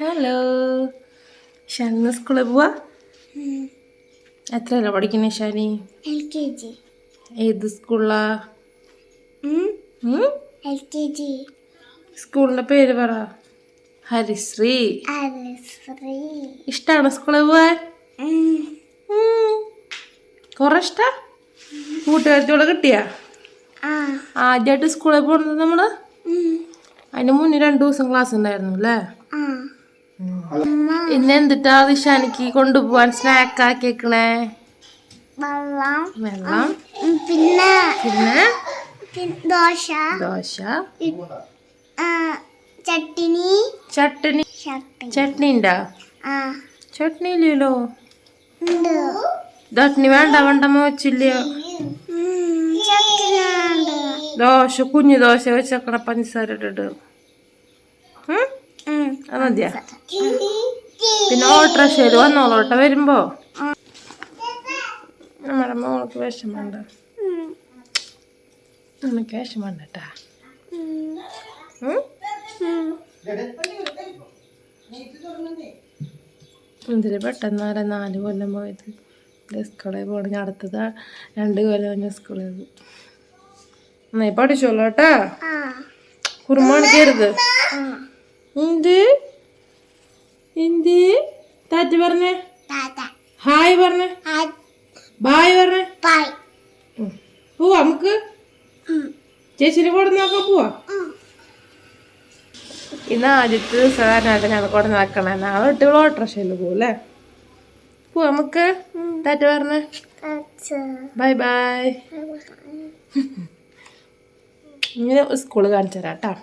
Hello Shani സ്കൂളിൽ പോവാ? എത്രയല്ല പഠിക്കുന്നേ ഷാനി? L K G. ഏത് സ്കൂളിലാ? L K G. സ്കൂളിന്റെ പേര് പറ. ഹരിശ്രീ. ഹരിശ്രീ. ഇഷ്ടമാണ് സ്കൂളിൽ പോവാൻ? കുറെ ഇഷ്ട? കൂട്ടുകാരത്തോടെ കിട്ടിയാ? ആദ്യമായിട്ട് സ്കൂളിൽ പോകുന്നത് നമ്മൾ. അതിന് മുന്നേ രണ്ടു ദിവസം ക്ലാസ് ഉണ്ടായിരുന്നു അല്ലേ? ഇന്ന് എന്തിട്ടാ ദിശാനിക്ക് കൊണ്ടുപോവാൻ സ്നാക്ക് ആക്കിയേക്കണേ? വെള്ളം. വെള്ളം. പിന്നെ പിന്നെ? ദോശ. ദോശ. ചട്ടിനി. ചട്ടിനി. ചട്നി ഉണ്ടാ ചട്നി ഇല്ലല്ലോ ചട്നി വേണ്ട വേണ്ടമ്മ വെച്ചില്ലയോ ചട്ടിനി ദോശ കുഞ്ഞു ദോശ വെച്ചേക്കണ പഞ്ചസാര ഇട്ടിട്ട്. അത് മതിയാ. പിന്നെ ഓട്ടോറിക്ഷയിൽ വന്നോളോട്ടെ വരുമ്പോ. നമ്മുടെ മോൾക്ക് വിഷമുണ്ട്. നമുക്ക് വിഷമുണ്ട് കേട്ടാ. എന്തിന് പെട്ടെന്നാല നാല് കൊല്ലം പോയത്? സ്കൂളിൽ പോകണമെങ്കിൽ അടുത്തത് രണ്ട് കൊല്ലം കഴിഞ്ഞ സ്കൂളിൽ നന്നായി പഠിച്ചോളൂ കേട്ടാ ആ. കുറുമാണിക്കരുത് താറ്റ പറഞ്ഞേ. ഹായ് പറഞ്ഞേ. ബായ് പറഞ്ഞേ. പോവാ നമുക്ക്. ചേച്ചിനെ കൂടെ നോക്കാൻ പോവാ. ഇന്ന് ആദ്യത്തെ ദിവസം ഞാൻ കൂടെ നടക്കണേ. നാളെ തൊട്ട് ഇവിടെ ഓട്ടോറിക്ഷയിൽ പോകും അല്ലേ? പോവാ നമുക്ക്? താറ്റ പറഞ്ഞേ. Bye bye. ഇങ്ങനെ സ്കൂൾ കാണിച്ചു തരാം കേട്ടോ.